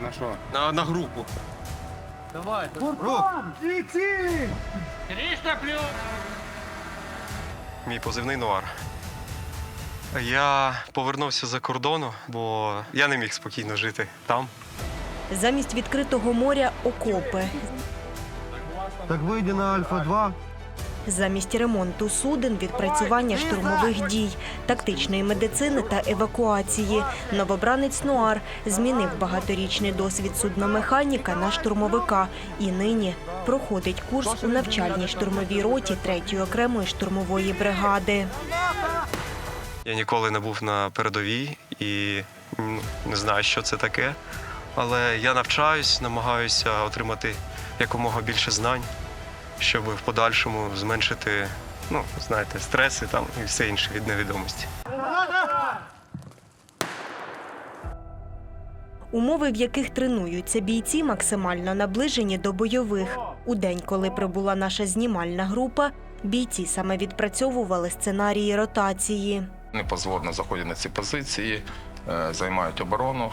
На що? На, на групу. Мій позивний нуар. Я повернувся за кордону, бо я не міг спокійно жити там. Замість відкритого моря окопи. Так вийди на Альфа-2. Замість ремонту суден, відпрацювання штурмових дій, тактичної медицини та евакуації. Новобранець Нуар змінив багаторічний досвід судномеханіка на штурмовика і нині проходить курс у навчальній штурмовій роті 3-ї окремої штурмової бригади. Я ніколи не був на передовій і не знаю, що це таке. Але я навчаюсь, намагаюся отримати якомога більше знань, щоб в подальшому зменшити, ну, знаєте, стреси там і все інше від невідомості. Умови, в яких тренуються бійці, максимально наближені до бойових. У день, коли прибула наша знімальна група, бійці саме відпрацьовували сценарії ротації. Вони заходять на ці позиції, е, займають оборону.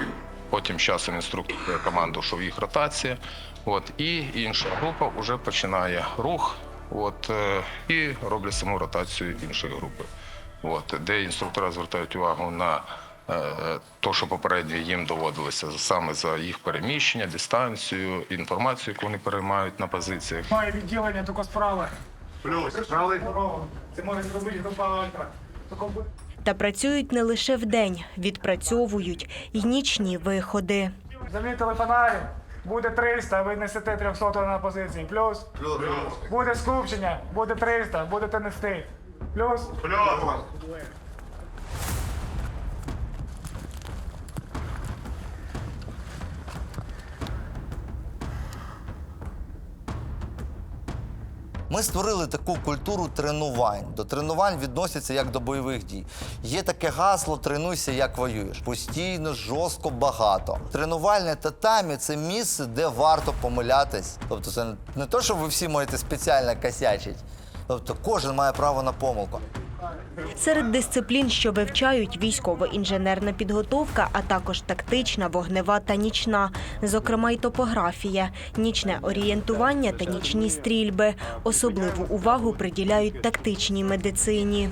Потім з часом інструктор команду, що в їх ротація. От, і інша група вже починає рух от, е, і роблять саму ротацію іншої групи. От, де інструктори звертають увагу на е, те, що попередньо їм доводилося саме за їх переміщення, дистанцію, інформацію, яку вони переймають на позиціях. Має відділення тільки справа. Плюс. Це може зробити група Альфа. Та працюють не лише вдень, відпрацьовують і нічні виходи. Замітили фонарі. Буде 300, ви несете 300 на позиції. Плюс. Буде скупчення, буде 300, будете нести. Плюс. Ми створили таку культуру тренувань. До тренувань відносяться як до бойових дій. Є таке гасло тренуйся, як воюєш. Постійно, жорстко, багато. Тренувальне татамі це місце, де варто помилятись. Тобто, це не те, що ви всі можете спеціально косячити. Тобто кожен має право на помилку. Серед дисциплін, що вивчають військово-інженерна підготовка, а також тактична, вогнева та нічна, зокрема й топографія, нічне орієнтування та нічні стрільби. Особливу увагу приділяють тактичній медицині.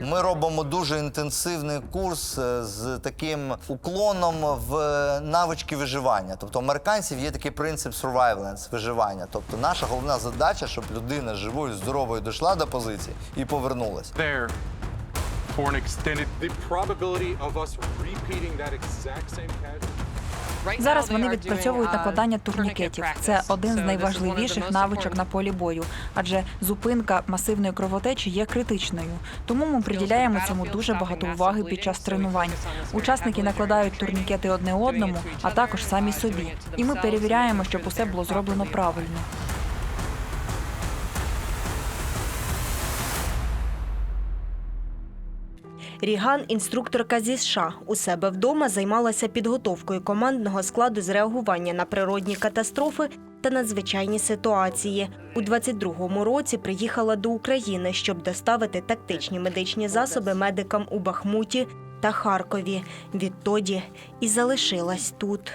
Ми робимо дуже інтенсивний курс е, з таким уклоном в е, навички виживання. Тобто американців є такий принцип surveillance, виживання. Тобто наша головна задача, щоб людина живою, здоровою дійшла до позиції і повернулася. there for an extended. The probability of us repeating that exact same casualty. Зараз вони відпрацьовують накладання турнікетів. Це один з найважливіших навичок на полі бою, адже зупинка масивної кровотечі є критичною. Тому ми приділяємо цьому дуже багато уваги під час тренувань. Учасники накладають турнікети одне одному, а також самі собі. І ми перевіряємо, щоб усе було зроблено правильно. Ріган, інструкторка зі США, у себе вдома займалася підготовкою командного складу з реагування на природні катастрофи та надзвичайні ситуації. У 22-му році приїхала до України, щоб доставити тактичні медичні засоби медикам у Бахмуті та Харкові. Відтоді і залишилась тут.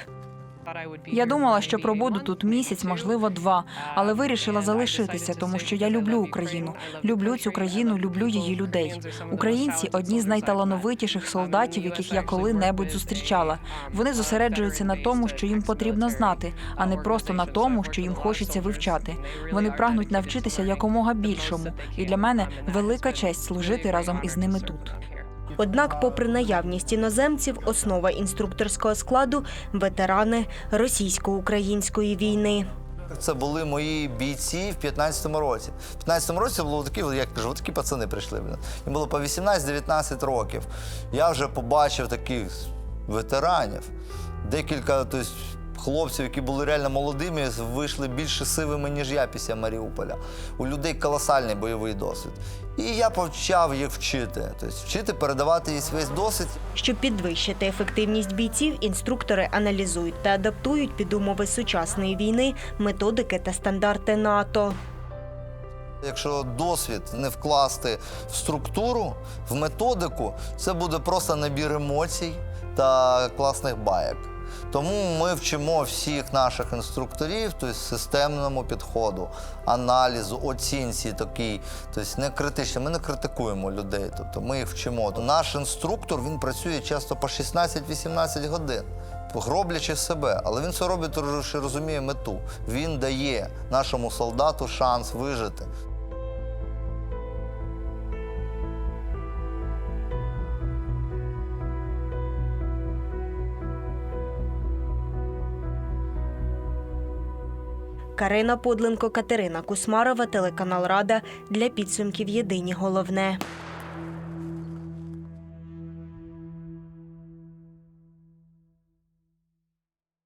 Я думала, що пробуду тут місяць, можливо, два, але вирішила залишитися, тому що я люблю Україну. Люблю цю країну, люблю її людей. Українці одні з найталановитіших солдатів, яких я коли-небудь зустрічала. Вони зосереджуються на тому, що їм потрібно знати, а не просто на тому, що їм хочеться вивчати. Вони прагнуть навчитися якомога більшому, і для мене велика честь служити разом із ними тут. Однак, попри наявність іноземців, основа інструкторського складу ветерани російсько-української війни. Це були мої бійці в 15-му році. В 15-му році було такі, як кажу, такі пацани прийшли. Їм було по 18-19 років. Я вже побачив таких ветеранів. Декілька тобто, хлопців, які були реально молодими, вийшли більше сивими, ніж я після Маріуполя. У людей колосальний бойовий досвід. І я почав їх вчити. Тобто вчити передавати їй весь досвід. Щоб підвищити ефективність бійців, інструктори аналізують та адаптують під умови сучасної війни методики та стандарти НАТО. Якщо досвід не вкласти в структуру, в методику, це буде просто набір емоцій та класних байок. Тому ми вчимо всіх наших інструкторів тобто, системному підходу, аналізу, оцінці такій, тобто не критично. Ми не критикуємо людей, тобто ми їх вчимо. Наш інструктор він працює часто по 16-18 годин. Гроблячи себе, але він це робить, розуміє мету. Він дає нашому солдату шанс вижити. Карина Подленко, Катерина Кусмарова, телеканал Рада для підсумків Єдині головне.